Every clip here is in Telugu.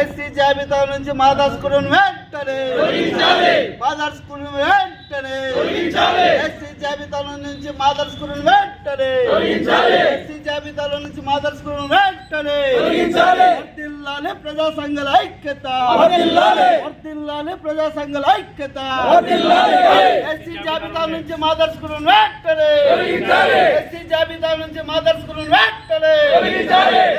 ఎస్సీ జాబితా నుంచి మాదాస్ కురును వెంటనే మాదాస్ కురును వెంటనే ఎస్సీ జాబితాలో నుంచి మాదర్స్ కురును వెంటనే ఎస్సీ జాబితాలో నుంచి మాదర్స్ కురును వెంటనే ప్రజా సంఘాల ఐక్యత. ప్రజా సంఘాల ఐక్యత. ఎస్సీ జాబితా నుంచి మాదర్స్ కురును వెంటనే ఎస్సీ జాబితా నుంచి మాదర్స్ కురును వెంటనే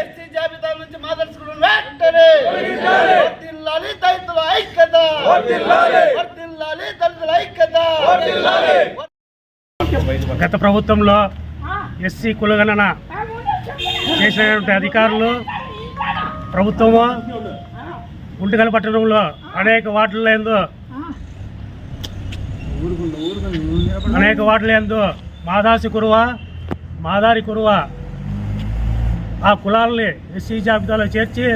ఎస్సీ జాబితా నుంచి మాదర్స్ కురును వెంటనే వర్ధిల్లాలి దళితుల ఐక్యత. వర్ధిల్లాలి. దళితుల ఐక్యత. గత ప్రభుత్వంలో ఎస్సీ కులగణన చేసినటువంటి అధికారులు ప్రభుత్వము? గుంటకల్ పట్టణంలో అనేక వార్డుల ఎందు అనేక వార్డుల ఎందు మాదాసి కురువ మాదారి కురువ ఆ కులాలని ఎస్సీ జాబితాలో చేర్చి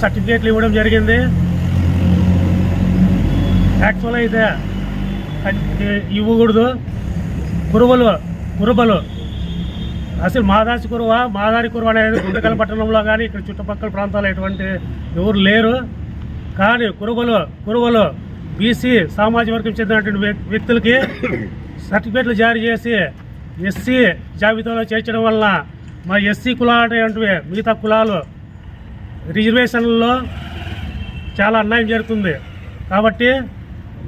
సర్టిఫికేట్లు ఇవ్వడం జరిగింది. యాక్చువల్ అయితే ఇవ్వకూడదు. కురువలు కురుబలు అసలు మాదాసి కురువ మాదారి కురువ అనేది గుంటకల్ పట్టణంలో కానీ ఇక్కడ చుట్టుపక్కల ప్రాంతాల్లో ఎటువంటి ఎవరు లేరు. కానీ కురువలు కురువలు బీసీ సామాజిక వర్గం చెందినటువంటి వ్యక్తులకి సర్టిఫికేట్లు జారీ చేసి ఎస్సీ జాబితాలో చేర్చడం వలన మా ఎస్సీ కులాలు అనేటువంటివి మిగతా కులాలు రిజర్వేషన్లలో చాలా అన్యాయం జరుగుతుంది. కాబట్టి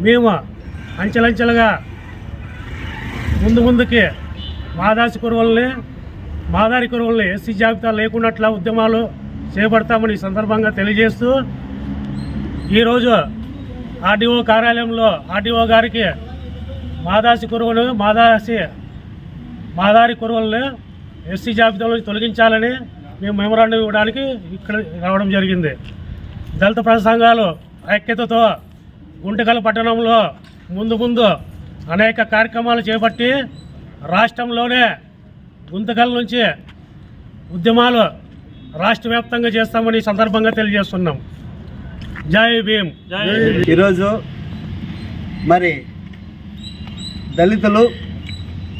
మేము అంచెలంచెలుగా ముందు ముందుకి మాదాసి కురువుల్ని మాదారి కురువుల్ని ఎస్సీ జాబితా లేకున్నట్ల ఉద్యమాలు చేపడతామని ఈ సందర్భంగా తెలియజేస్తూ ఈరోజు ఆర్డీఓ కార్యాలయంలో ఆర్డీఓ గారికి మాదాసి కురువులు మాదాసి మాదారి కురువుల్ని ఎస్సీ జాబితాలో తొలగించాలని మేము మెమరాండం ఇవ్వడానికి ఇక్కడ రావడం జరిగింది. దళిత ప్రజా సంఘాలు ఐక్యతతో గుంటకల్ పట్టణంలో ముందు ముందు అనేక కార్యక్రమాలు చేపట్టి రాష్ట్రంలోనే గుంతకల్ నుంచి ఉద్యమాలు రాష్ట్ర వ్యాప్తంగా చేస్తామని ఈ సందర్భంగా తెలియజేస్తున్నాం. జై భీమ్. ఈరోజు మరి దళితులు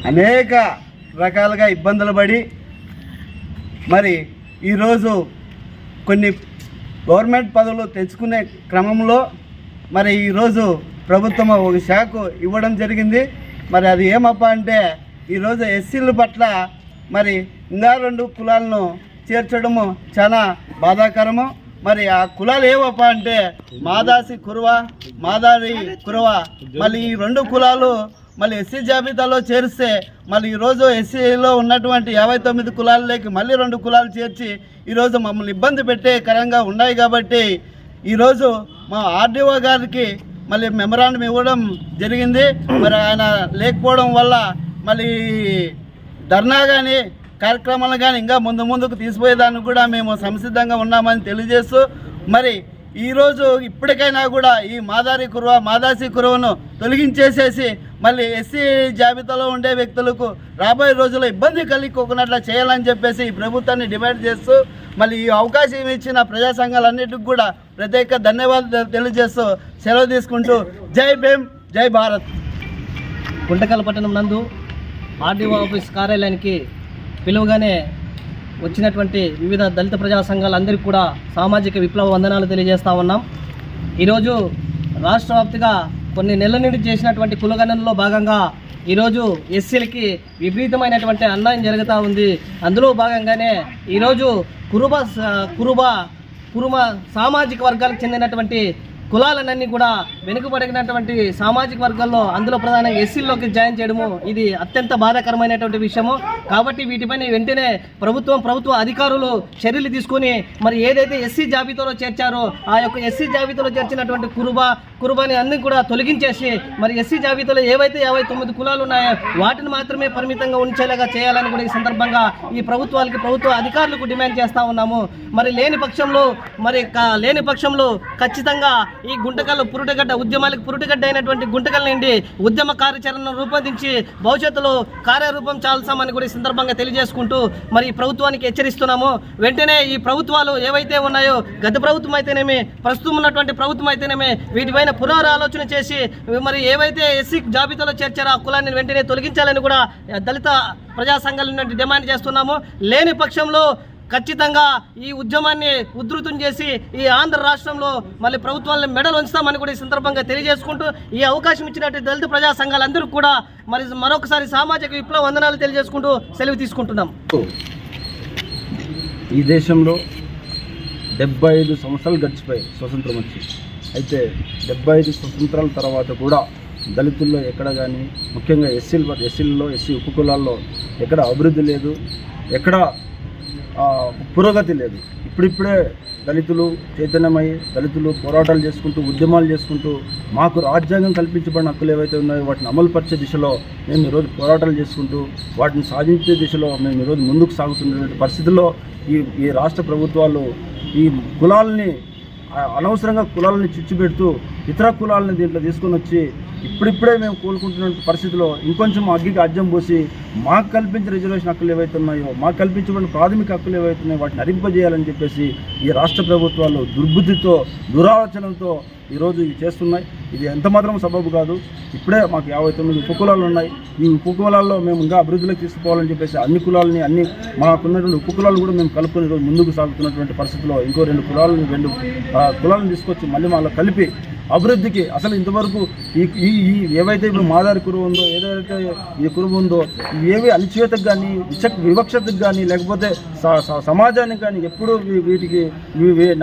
అనేక రకాలుగా ఇబ్బందులు పడి మరి ఈరోజు కొన్ని గవర్నమెంట్ పదవులు తెచ్చుకునే క్రమంలో మరి ఈరోజు ప్రభుత్వం ఒక శాఖ ఇవ్వడం జరిగింది. మరి అది ఏమప్ప అంటే ఈరోజు ఎస్సీల పట్ల మరి ఇంకా రెండు కులాలను చేర్చడము చాలా బాధాకరము. మరి ఆ కులాలు ఏవప్ప అంటే మాదాసి కురువ మాదారి కురువ మళ్ళీ ఈ రెండు కులాలు మళ్ళీ ఎస్సీ జాబితాలో చేరిస్తే మళ్ళీ ఈరోజు ఎస్సీలో ఉన్నటువంటి యాభై తొమ్మిది కులాలలోకి మళ్ళీ రెండు కులాలు చేర్చి ఈరోజు మమ్మల్ని ఇబ్బంది పెట్టే కరంగా ఉన్నాయి కాబట్టి ఈరోజు మా ఆర్డీఓ గారికి మళ్ళీ మెమరాండం ఇవ్వడం జరిగింది. మరి ఆయన లేకపోవడం వల్ల మళ్ళీ ధర్నా కానీ కార్యక్రమాలు కానీ ఇంకా ముందు ముందుకు తీసిపోయేదానికి కూడా మేము సంసిద్ధంగా ఉన్నామని తెలియజేస్తూ మరి ఈరోజు ఇప్పటికైనా కూడా ఈ మాదారి కురువ మాదాసి కురువను తొలగించేసేసి మళ్ళీ ఎస్సీ జాబితాలో ఉండే వ్యక్తులకు రాబోయే రోజుల్లో ఇబ్బంది కలిగిపోకున్నట్లా చేయాలని చెప్పేసి ఈ ప్రభుత్వాన్ని డిమాండ్ చేస్తూ మళ్ళీ ఈ అవకాశం ఇచ్చిన ప్రజా సంఘాలన్నిటికి కూడా ప్రత్యేక ధన్యవాదాలు తెలియజేస్తూ సెలవు తీసుకుంటూ జై భీమ్ జై భారత్. గుంటకల్ పట్టణం నందు ఆర్డీఓ ఆఫీస్ కార్యాలయానికి పిలువగానే వచ్చినటువంటి వివిధ దళిత ప్రజా సంఘాలందరికీ కూడా సామాజిక విప్లవ వందనాలు తెలియజేస్తూ ఉన్నాం. ఈరోజు రాష్ట్ర వ్యాప్తిగా కొన్ని నెలల నుండి చేసినటువంటి కులగణనలో భాగంగా ఈరోజు ఎస్సీలకి విపరీతమైనటువంటి అన్యాయం జరుగుతూ ఉంది. అందులో భాగంగానే ఈరోజు కురుబ స- కురుబ కురుమ సామాజిక వర్గాలకు చెందినటువంటి కులాలన్నీ కూడా వెనుకబడినటువంటి సామాజిక వర్గాల్లో అందులో ప్రధానంగా ఎస్సీల్లోకి జాయిన్ చేయడము ఇది అత్యంత బాధాకరమైనటువంటి విషయము. కాబట్టి వీటిపైన వెంటనే ప్రభుత్వం ప్రభుత్వ అధికారులు చర్యలు తీసుకొని మరి ఏదైతే ఎస్సీ జాబితాలో చేర్చారో ఆ యొక్క ఎస్సీ జాబితాలో చేర్చినటువంటి కురుబ కురుబాని అన్ని కూడా తొలగించేసి మరి ఎస్సీ జాబితాలో ఏవైతే యాభై తొమ్మిది కులాలు ఉన్నాయో వాటిని మాత్రమే పరిమితంగా ఉంచేలాగా చేయాలని కూడా ఈ సందర్భంగా ఈ ప్రభుత్వాలకి ప్రభుత్వ అధికారులకు డిమాండ్ చేస్తూ ఉన్నాము. మరి లేని పక్షంలో మరి లేని పక్షంలో ఖచ్చితంగా ఈ గుంటకల్ పురుటగడ్డ ఉద్యమాలకు పురుటగడ్డ అయినటువంటి గుంటకల్ నుండి ఉద్యమ కార్యాచరణను రూపొందించి భవిష్యత్తులో కార్యరూపం చాల్సామని కూడా ఈ సందర్భంగా తెలియజేసుకుంటూ మరి ఈ ప్రభుత్వానికి హెచ్చరిస్తున్నాము. వెంటనే ఈ ప్రభుత్వాలు ఏవైతే ఉన్నాయో గత ప్రభుత్వం అయితేనేమి ప్రస్తుతం ఉన్నటువంటి ప్రభుత్వం అయితేనేమి వీటిపైన పునరాలోచన చేసి మరి ఏవైతే ఎస్సీ జాబితాలో చేర్చారో ఆ కులాన్ని వెంటనే తొలగించాలని కూడా దళిత ప్రజా సంఘాల నుండి డిమాండ్ చేస్తున్నాము. లేని పక్షంలో ఖచ్చితంగా ఈ ఉద్యమాన్ని ఉధృతం చేసి ఈ ఆంధ్ర రాష్ట్రంలో మళ్ళీ ప్రభుత్వాలను మెడలు ఉంచుతామని కూడా ఈ సందర్భంగా తెలియజేసుకుంటూ ఈ అవకాశం ఇచ్చినట్టు దళిత ప్రజా సంఘాలందరూ కూడా మరి మరొకసారి సామాజిక విప్లవ వందనాలు తెలియజేసుకుంటూ సెలవు తీసుకుంటున్నాం. ఈ దేశంలో డెబ్బై ఐదు సంవత్సరాలు గడిచిపోయాయి స్వతంత్రం వచ్చి. అయితే డెబ్బై ఐదు స్వతంత్రాల తర్వాత కూడా దళితుల్లో ఎక్కడ కానీ ముఖ్యంగా ఎస్సీలు ఎస్సీలలో ఎస్సీ ఉపకులాల్లో ఎక్కడ అభివృద్ధి లేదు. ఎక్కడ పురోగతి లేదు. ఇప్పుడిప్పుడే దళితులు చైతన్యమై దళితులు పోరాటాలు చేసుకుంటూ ఉద్యమాలు చేసుకుంటూ మాకు రాజ్యాంగం కల్పించబడిన హక్కులు ఏవైతే ఉన్నాయో వాటిని అమలుపరిచే దిశలో మేము ఈరోజు పోరాటాలు చేసుకుంటూ వాటిని సాధించే దిశలో మేము ఈరోజు ముందుకు సాగుతున్నటువంటి పరిస్థితుల్లో ఈ ఈ రాష్ట్ర ప్రభుత్వాలు ఈ కులాలని అనవసరంగా కులాలని చిచ్చుపెడుతూ ఇతర కులాలను దీంట్లో తీసుకొని వచ్చి ఇప్పుడిప్పుడే మేము కోలుకుంటున్న పరిస్థితిలో ఇంకొంచెం అగ్గికి అజ్జం పోసి మాకు కల్పించిన రిజర్వేషన్ హక్కులు ఏవైతే ఉన్నాయో మాకు కల్పించబడిన ప్రాథమిక హక్కులు ఏవైతే ఉన్నాయో వాటిని అరింపజేయాలని చెప్పేసి ఈ రాష్ట్ర ప్రభుత్వాలు దుర్బుద్ధితో దురాలోచనలతో ఈరోజు ఇవి చేస్తున్నాయి. ఇది ఎంత మాత్రం సబబు కాదు. ఇప్పుడే మాకు యాభై తొమ్మిది ఉపకులాలు ఉన్నాయి. ఈ ఉపకులాల్లో మేము ఇంకా అభివృద్ధిలోకి తీసుకుపోవాలని చెప్పేసి అన్ని కులాలని అన్ని మాకున్నటువంటి ఉపకులాలు కూడా మేము కలుపుకొని ఈరోజు ముందుకు సాగుతున్నటువంటి పరిస్థితిలో ఇంకో రెండు కులాలను రెండు ఆ, కులాలను తీసుకొచ్చి మళ్ళీ మాలో కలిపి అభివృద్ధికి అసలు ఇంతవరకు ఈ ఈ ఏవైతే ఇప్పుడు మాదారి కురువు ఉందో ఏదైతే ఈ కురువు ఉందో ఏవి అణిచివేతకు కానీ విచ వివక్షతకు కానీ లేకపోతే స- స- సమాజానికి కానీ ఎప్పుడూ వీటికి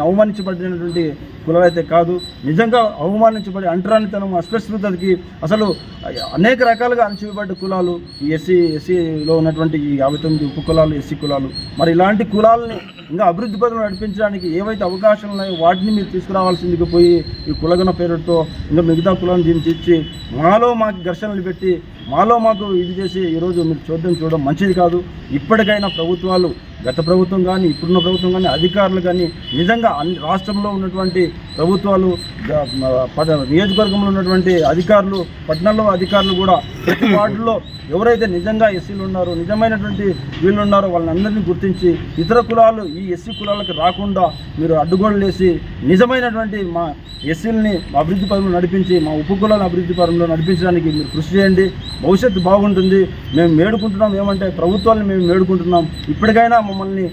అవమానించబడినటువంటి కులాలు అయితే కాదు నిజంగా అవమానించబడి అంటరానితనం అస్పృశ్యతకి అసలు అనేక రకాలుగా అణచివేయబడ్డ కులాలు ఈ ఎస్సీ ఎస్సీలో ఉన్నటువంటి ఈ యాభై తొమ్మిది ఉప కులాలు ఎస్సీ కులాలు. మరి ఇలాంటి కులాలని ఇంకా అభివృద్ధి పదవులు నడిపించడానికి ఏవైతే అవకాశాలు ఉన్నాయో వాటిని మీరు తీసుకురావాల్సిందికి పోయి ఈ కులగన పేరుతో ఇంకా మిగతా కులాన్ని దీన్ని తెచ్చి మాలో మాకు ఘర్షణలు పెట్టి మాలో మాకు ఇది చేసి ఈరోజు మీరు చూడడం చూడడం మంచిది కాదు. ఇప్పటికైనా ప్రభుత్వాలు గత ప్రభుత్వం కానీ ఇప్పుడున్న ప్రభుత్వం కానీ అధికారులు కానీ నిజంగా అన్ని రాష్ట్రంలో ఉన్నటువంటి ప్రభుత్వాలు నియోజకవర్గంలో ఉన్నటువంటి అధికారులు పట్టణంలో అధికారులు కూడా ప్రతి వార్డులో ఎవరైతే నిజంగా ఎస్సీలు ఉన్నారో నిజమైనటువంటి వీళ్ళు ఉన్నారో వాళ్ళందరినీ గుర్తించి ఇతర కులాలు ఈ ఎస్సీ కులాలకు రాకుండా మీరు అడ్డుగోడలు నిజమైనటువంటి మా ఎస్సీలని అభివృద్ధి పరంలో నడిపించి మా ఉప కులాలను అభివృద్ధి పరంలో నడిపించడానికి మీరు కృషి చేయండి. భవిష్యత్తు బాగుంటుంది. మేము మేడుకుంటున్నాం. ఏమంటే ప్రభుత్వాన్ని మేము మేడుకుంటున్నాం. ఇప్పటికైనా మమ్మల్ని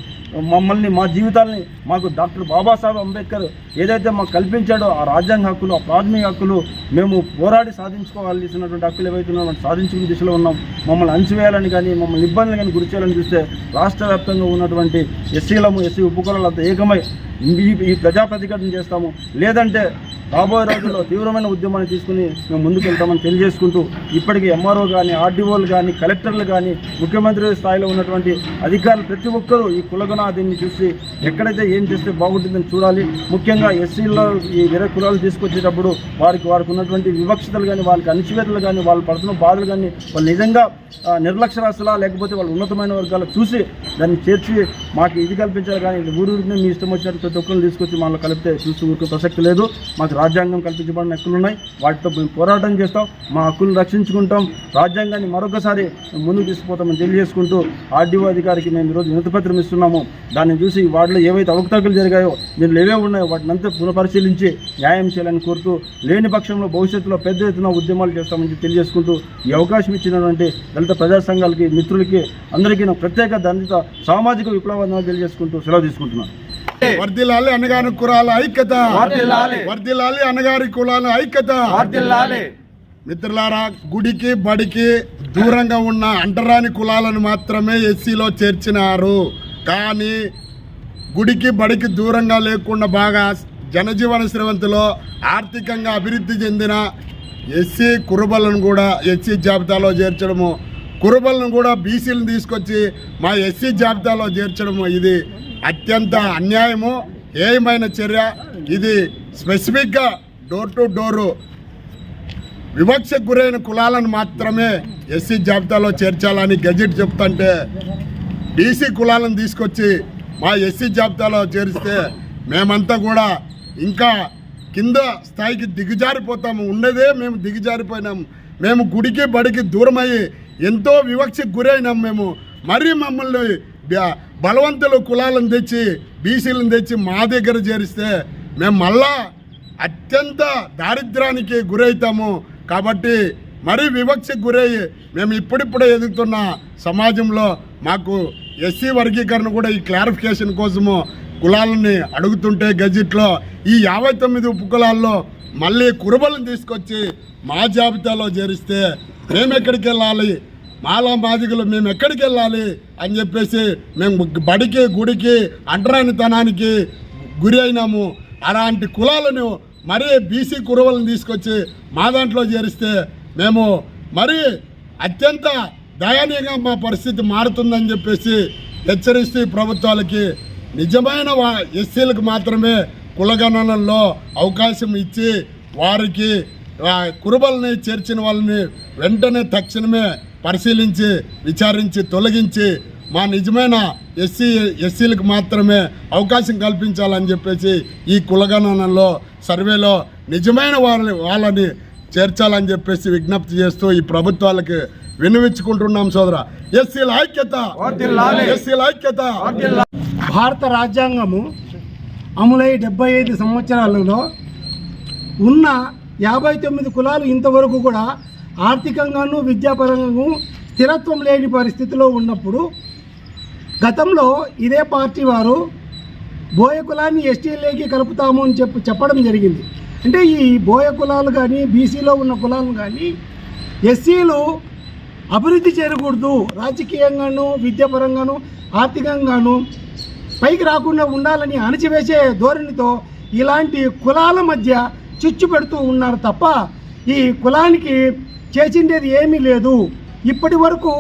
మమ్మల్ని మా జీవితాల్ని మాకు డాక్టర్ బాబాసాహెబ్ అంబేద్కర్ ఏదైతే మాకు కల్పించాడో ఆ రాజ్యాంగ హక్కులు ఆ ప్రాథమిక హక్కులు మేము పోరాడి సాధించుకోవాల్సినటువంటి హక్కులు ఏవైతే ఉన్నాయో సాధించుకునే దిశలో ఉన్నాం. మమ్మల్ని అణచివేయాలని కానీ మమ్మల్ని ఇబ్బందులు కానీ గురి చేయాలని చూస్తే రాష్ట్ర వ్యాప్తంగా ఉన్నటువంటి ఎస్సీలము ఎస్సీ ఉపకులాలతో ఏకమై ఈ ఈ ప్రజా ప్రతిఘటన చేస్తాము. లేదంటే రాబోయే రోజుల్లో తీవ్రమైన ఉద్యమాన్ని తీసుకుని మేము ముందుకు వెళ్తామని తెలియజేసుకుంటూ ఇప్పటికీ ఎంఆర్ఓ కానీ ఆర్డీఓలు కానీ కలెక్టర్లు కానీ ముఖ్యమంత్రి స్థాయిలో ఉన్నటువంటి అధికారులు ప్రతి ఒక్కరూ ఈ కులగణాదిని దీన్ని చూసి ఎక్కడైతే ఏం చేస్తే బాగుంటుందని చూడాలి. ముఖ్యంగా ఎస్సీల్లో ఈ వేరే కులాలు తీసుకొచ్చేటప్పుడు వారికి వారికి ఉన్నటువంటి వివక్షతలు కానీ వాళ్ళకి అణచివేతలు కానీ వాళ్ళు పడుతున్న బాధలు కానీ వాళ్ళు నిజంగా ఆ, లేకపోతే వాళ్ళు ఉన్నతమైన వర్గాలు చూసి దాన్ని చేర్చి మాకు ఇది కల్పించాలి కానీ ఊరూరికి మీ ఇష్టం వచ్చినట్టు ప్రతి ఒక్కరిని తీసుకొచ్చి మనలో కలిపితే చూసి ఊరికి ప్రసక్తి లేదు. మాకు రాజ్యాంగం కల్పించబడిన హక్కులు ఉన్నాయి. వాటితో మేము పోరాటం చేస్తాం. మా హక్కులను రక్షించుకుంటాం. రాజ్యాంగాన్ని మరొకసారి ముందుకు తీసుకుపోతామని తెలియజేసుకుంటూ ఆర్డీఓ అధికారికి మేము ఈరోజు వినతిపత్రం ఇస్తున్నాము. దాన్ని చూసి వాటిలో ఏవైతే అవకతవకలు జరిగాయో దీనిలో ఏవేవి ఉన్నాయో వాటిని అంతా పునఃపరిశీలించి న్యాయం చేయాలని కోరుతూ లేని పక్షంలో భవిష్యత్తులో పెద్ద ఎత్తున ఉద్యమాలు చేస్తామని తెలియజేసుకుంటూ ఈ అవకాశం ఇచ్చినటువంటి దళిత ప్రజా సంఘాలకి మిత్రులకి అందరికీ ప్రత్యేక దళిత సామాజిక విప్లవాన్ని తెలియజేసుకుంటూ సెలవు తీసుకుంటున్నాను. వర్దిలాలి అన్నగారి కులాల ఐక్యత. వర్దిలాలి అన్నగారి కులాల ఐక్యత. మిత్రులారా గుడికి బడికి దూరంగా ఉన్న అంటరాని కులాలను మాత్రమే ఎస్సీలో చేర్చినారు. కానీ గుడికి బడికి దూరంగా లేకుండా బాగా జనజీవన శ్రవంతిలో ఆర్థికంగా అభివృద్ధి చెందిన ఎస్సీ కురుబలను కూడా ఎస్సీ జాబితాలో చేర్చడము. కురుబలను కూడా బీసీలను తీసుకొచ్చి మా ఎస్సీ జాబితాలో చేర్చడము. ఇది అత్యంత అన్యాయము ఏమైన చర్య. ఇది స్పెసిఫిక్గా డోర్ టు డోరు వివక్షకు గురైన కులాలను మాత్రమే ఎస్సీ జాబితాలో చేర్చాలని గజెట్ చెప్తుంటే బీసీ కులాలను తీసుకొచ్చి మా ఎస్సీ జాబితాలో చేరిస్తే మేమంతా కూడా ఇంకా కింద స్థాయికి దిగజారిపోతాము. ఉన్నదే మేము దిగజారిపోయినాము మేము గుడికి బడికి దూరమయ్యి ఎంతో వివక్షకు గురైనాం మేము. మరీ మమ్మల్ని బలవంతులు కులాలను తెచ్చి బీసీలను తెచ్చి మా దగ్గర చేరిస్తే మేము మళ్ళా అత్యంత దారిద్ర్యానికి గురవుతాము. కాబట్టి మరీ వివక్షకు గురయ్యి మేము ఇప్పుడిప్పుడే ఎదుగుతున్న సమాజంలో మాకు ఎస్సీ వర్గీకరణ కూడా ఈ క్లారిఫికేషన్ కోసము కులాలని అడుగుతుంటే గజెట్లో ఈ యాభై తొమ్మిది ఉప కులాల్లో మళ్ళీ కురుబలను తీసుకొచ్చి మా జాబితాలో చేరిస్తే మేము ఎక్కడికి వెళ్ళాలి మాలా బాధికులు మేము ఎక్కడికి వెళ్ళాలి అని చెప్పేసి మేము బడికి గుడికి అంటరానితనానికి గురి అయినాము. అలాంటి కులాలను మరీ బీసీ కురవలను తీసుకొచ్చి మా దాంట్లో చేరిస్తే మేము మరీ అత్యంత దయనీయంగా మా పరిస్థితి మారుతుందని చెప్పేసి హెచ్చరిస్తూ ప్రభుత్వాలకి నిజమైన ఎస్సీలకు మాత్రమే కులగణనల్లో అవకాశం ఇచ్చి వారికి కురుబల్ని చేర్చిన వాళ్ళని వెంటనే తక్షణమే పరిశీలించి విచారించి తొలగించి మా నిజమైన ఎస్సీ ఎస్సీలకు మాత్రమే అవకాశం కల్పించాలని చెప్పేసి ఈ కులగణనలో సర్వేలో నిజమైన వాళ్ళని వాళ్ళని చేర్చాలని చెప్పేసి విజ్ఞప్తి చేస్తూ ఈ ప్రభుత్వాలకి విన్నవించుకుంటున్నాం సోదర. ఎస్సీల ఐక్యత ఎస్సీల ఐక్యత. భారత రాజ్యాంగము అమలై డెబ్బై ఐదు సంవత్సరాలలో ఉన్న యాభై తొమ్మిది కులాలు ఇంతవరకు కూడా ఆర్థికంగాను విద్యాపరంగాను స్థిరత్వం లేని పరిస్థితిలో ఉన్నప్పుడు గతంలో ఇదే పార్టీ వారు బోయ కులాన్ని ఎస్టీలోకి కలుపుతాము అని చెప్పి చెప్పడం జరిగింది. అంటే ఈ బోయ కులాలు కానీ బీసీలో ఉన్న కులాలు కానీ ఎస్సీలు అభివృద్ధి చేయకూడదు. రాజకీయంగాను విద్యాపరంగాను ఆర్థికంగాను పైకి రాకుండా ఉండాలని అణచివేసే ధోరణితో ఇలాంటి కులాల మధ్య చిచ్చు పెడుతూ ఉన్నారు తప్ప ఈ కులానికి చేసిండేది ఏమీ లేదు. ఇప్పటి వరకు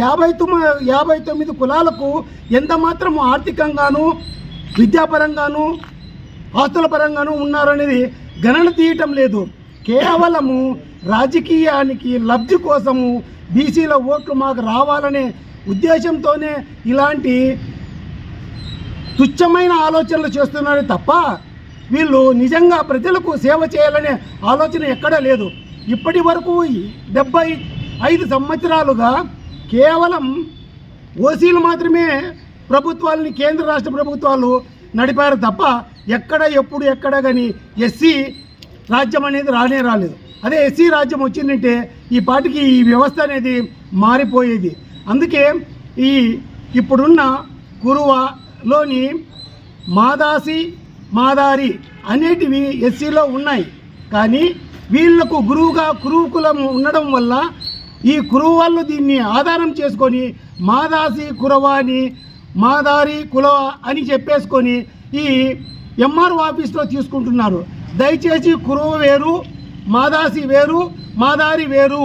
యాభై తొమ్మిది యాభై తొమ్మిది కులాలకు ఎంత మాత్రము ఆర్థికంగాను విద్యాపరంగాను ఆస్తుల పరంగాను ఉన్నారనేది గణన తీయటం లేదు. కేవలము రాజకీయానికి లబ్ధి కోసము బీసీల ఓట్లు మాకు రావాలనే ఉద్దేశంతోనే ఇలాంటి తుచ్చమైన ఆలోచనలు చేస్తున్నారు తప్ప వీళ్ళు నిజంగా ప్రజలకు సేవ చేయాలనే ఆలోచన ఎక్కడా లేదు. ఇప్పటి వరకు డెబ్బై ఐదు సంవత్సరాలుగా కేవలం ఓసీలు మాత్రమే ప్రభుత్వాలని కేంద్ర రాష్ట్ర ప్రభుత్వాలు నడిపారు తప్ప ఎక్కడ ఎప్పుడు ఎక్కడ కానీ ఎస్సీ రాజ్యం అనేది రానే రాలేదు. అదే ఎస్సీ రాజ్యం వచ్చిందంటే ఈ పాటికి ఈ వ్యవస్థ అనేది మారిపోయేది. అందుకే ఈ ఇప్పుడున్న కురువలోని మాదాసి మాదారి అనేటివి ఎస్సీలో ఉన్నాయి. కానీ వీళ్ళకు గురువుగా కురుకులం ఉండడం వల్ల ఈ కురువు వాళ్ళు దీన్ని ఆధారం చేసుకొని మాదాసి కురవాని మాదారి కులవ అని చెప్పేసుకొని ఈ ఎంఆర్ఓ ఆఫీస్లో తీసుకుంటున్నారు. దయచేసి కురువ వేరు మాదాసి వేరు మాదారి వేరు.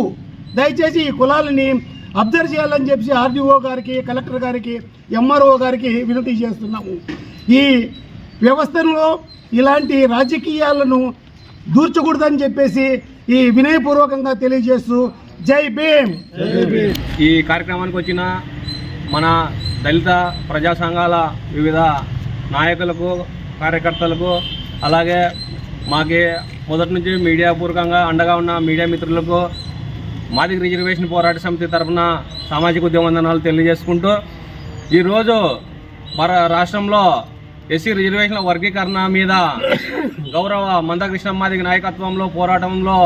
దయచేసి ఈ కులాలని అబ్జర్వ్ చేయాలని చెప్పి ఆర్డీఓ గారికి కలెక్టర్ గారికి ఎంఆర్ఓ గారికి వినతి చేస్తున్నాము. ఈ వ్యవస్థలో ఇలాంటి రాజకీయాలను దూర్చకూడదని చెప్పేసి ఈ వినయపూర్వకంగా తెలియజేస్తూ జై భీమ్. ఈ కార్యక్రమానికి వచ్చిన మన దళిత ప్రజా సంఘాల వివిధ నాయకులకు కార్యకర్తలకు అలాగే మాకి మొదటి నుంచి మీడియా పూర్వకంగా అండగా ఉన్న మీడియా మిత్రులకు మాదిగ రిజర్వేషన్ పోరాట సమితి తరఫున సామాజిక ఉద్యమందనాలు తెలియజేసుకుంటూ ఈరోజు మన రాష్ట్రంలో ఎస్సీ రిజర్వేషన్ల వర్గీకరణ మీద గౌరవ మందకృష్ణ మాదిగ నాయకత్వంలో పోరాటంలో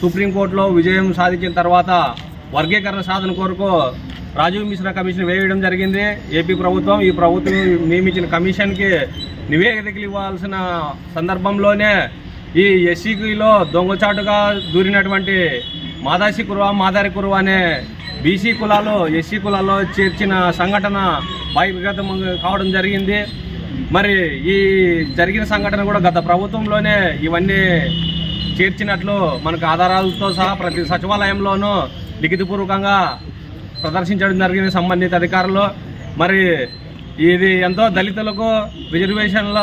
సుప్రీంకోర్టులో విజయం సాధించిన తర్వాత వర్గీకరణ సాధన కొరకు రాజీవ్ మిశ్రా కమిషన్ వేయడం జరిగింది. ఏపీ ప్రభుత్వం ఈ ప్రభుత్వం నియమించిన కమిషన్కి నివేదికలు ఇవ్వాల్సిన సందర్భంలోనే ఈ ఎస్సీలో దొంగచాటుగా దూరినటువంటి మాదాసి కురువ మాదారి కురువ అనే బీసీ కులాలు ఎస్సీ కులాల్లో చేర్చిన సంఘటన బహిర్గతం కావడం జరిగింది. మరి ఈ జరిగిన సంఘటన కూడా గత ప్రభుత్వంలోనే ఇవన్నీ చేర్చినట్లు మనకు ఆధారాలతో సహా ప్రతి సచివాలయంలోనూ లిఖితపూర్వకంగా ప్రదర్శించడం జరిగింది సంబంధిత అధికారులు. మరి ఇది ఎంతో దళితులకు రిజర్వేషన్ల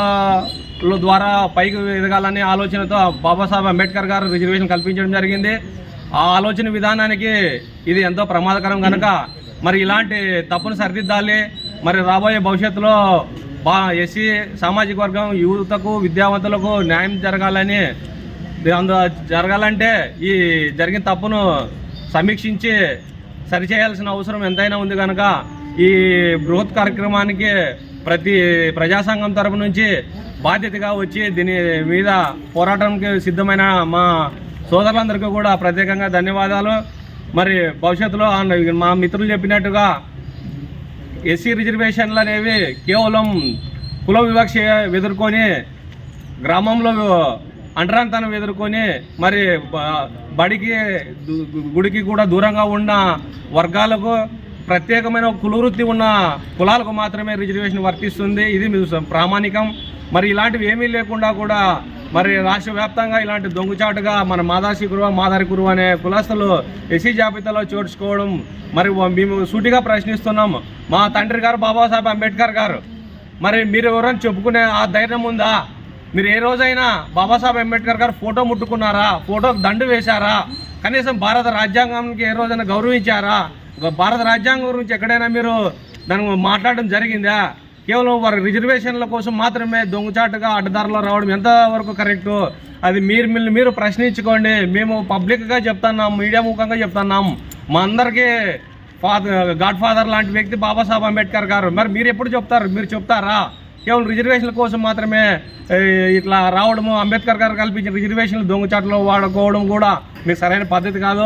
ద్వారా పైకి ఎదగాలనే ఆలోచనతో బాబాసాహెబ్ అంబేద్కర్ గారు రిజర్వేషన్ కల్పించడం జరిగింది. ఆ ఆలోచన విధానానికి ఇది ఎంతో ప్రమాదకరం కనుక మరి ఇలాంటి తప్పును సరిదిద్దాలి. మరి రాబోయే భవిష్యత్తులో బా ఎస్సీ సామాజిక వర్గం యువతకు విద్యావంతులకు న్యాయం జరగాలని అందు జరగాలంటే ఈ జరిగిన తప్పును సమీక్షించి సరిచేయాల్సిన అవసరం ఎంతైనా ఉంది కనుక ఈ బృహత్ కార్యక్రమానికి ప్రతి ప్రజాసంఘం తరపు నుంచి బాధ్యతగా వచ్చి దీని మీద పోరాటానికి సిద్ధమైన మా సోదరులందరికీ కూడా ప్రత్యేకంగా ధన్యవాదాలు. మరి భవిష్యత్తులో మా మిత్రులు చెప్పినట్టుగా ఎస్సీ రిజర్వేషన్లు అనేవి కేవలం కుల వివక్ష ఎదుర్కొని గ్రామంలో అంటరాంతనం ఎదుర్కొని మరి బడికి గుడికి కూడా దూరంగా ఉన్న వర్గాలకు ప్రత్యేకమైన కులవృత్తి ఉన్న కులాలకు మాత్రమే రిజర్వేషన్ వర్తిస్తుంది. ఇది మీ ప్రామాణికం. మరి ఇలాంటివి ఏమీ లేకుండా కూడా మరి రాష్ట్ర వ్యాప్తంగా ఇలాంటి దొంగచాటుగా మన మాదాసి కురువ మాదారి కురువ అనే కులస్తులు ఎస్సీ జాబితాలో చేర్చుకోవడం మరి మేము సూటిగా ప్రశ్నిస్తున్నాం. మా తండ్రి గారు బాబాసాహెబ్ అంబేద్కర్ గారు. మరి మీరు ఎవరైనా చెప్పుకునే ఆ ధైర్యం ఉందా? మీరు ఏ రోజైనా బాబాసాహెబ్ అంబేద్కర్ గారు ఫోటో ముట్టుకున్నారా? ఫోటోకు దండు వేశారా? కనీసం భారత రాజ్యాంగానికి ఏ రోజైనా గౌరవించారా? భారత రాజ్యాంగం గురించి ఎక్కడైనా మీరు దాని మాట్లాడడం జరిగిందా? కేవలం వారి రిజర్వేషన్ల కోసం మాత్రమే దొంగచాటుగా అడ్డదారిలో రావడం ఎంతవరకు కరెక్టు? అది మీరు మిమ్మల్ని మీరు ప్రశ్నించుకోండి. మేము పబ్లిక్గా చెప్తున్నాం మీడియా ముఖంగా చెప్తున్నాం. మా అందరికీ ఫాదర్ గాడ్ ఫాదర్ లాంటి వ్యక్తి బాబాసాహెబ్ అంబేద్కర్ గారు. మరి మీరు ఎప్పుడు చెప్తారు? మీరు చెప్తారా? కేవలం రిజర్వేషన్ల కోసం మాత్రమే ఇట్లా రావడము అంబేద్కర్ గారు కల్పించిన రిజర్వేషన్లు దొంగచాట్లు వాడుకోవడం కూడా మీకు సరైన పద్ధతి కాదు.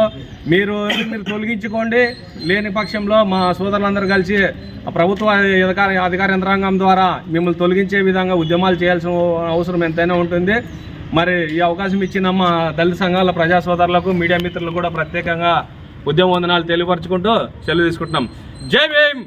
మీరు మీరు తొలగించుకోండి. లేని పక్షంలో మా సోదరులందరూ కలిసి ఆ ప్రభుత్వ అధికార అధికార యంత్రాంగం ద్వారా మిమ్మల్ని తొలగించే విధంగా ఉద్యమాలు చేయాల్సిన అవసరం ఎంతైనా ఉంటుంది. మరి ఈ అవకాశం ఇచ్చిన మా దళిత సంఘాల ప్రజా సోదరులకు మీడియా మిత్రులకు కూడా ప్రత్యేకంగా ఉద్యమ వందనాలు తెలియపరచుకుంటూ సెలవు తీసుకుంటున్నాం. జై భీమ్!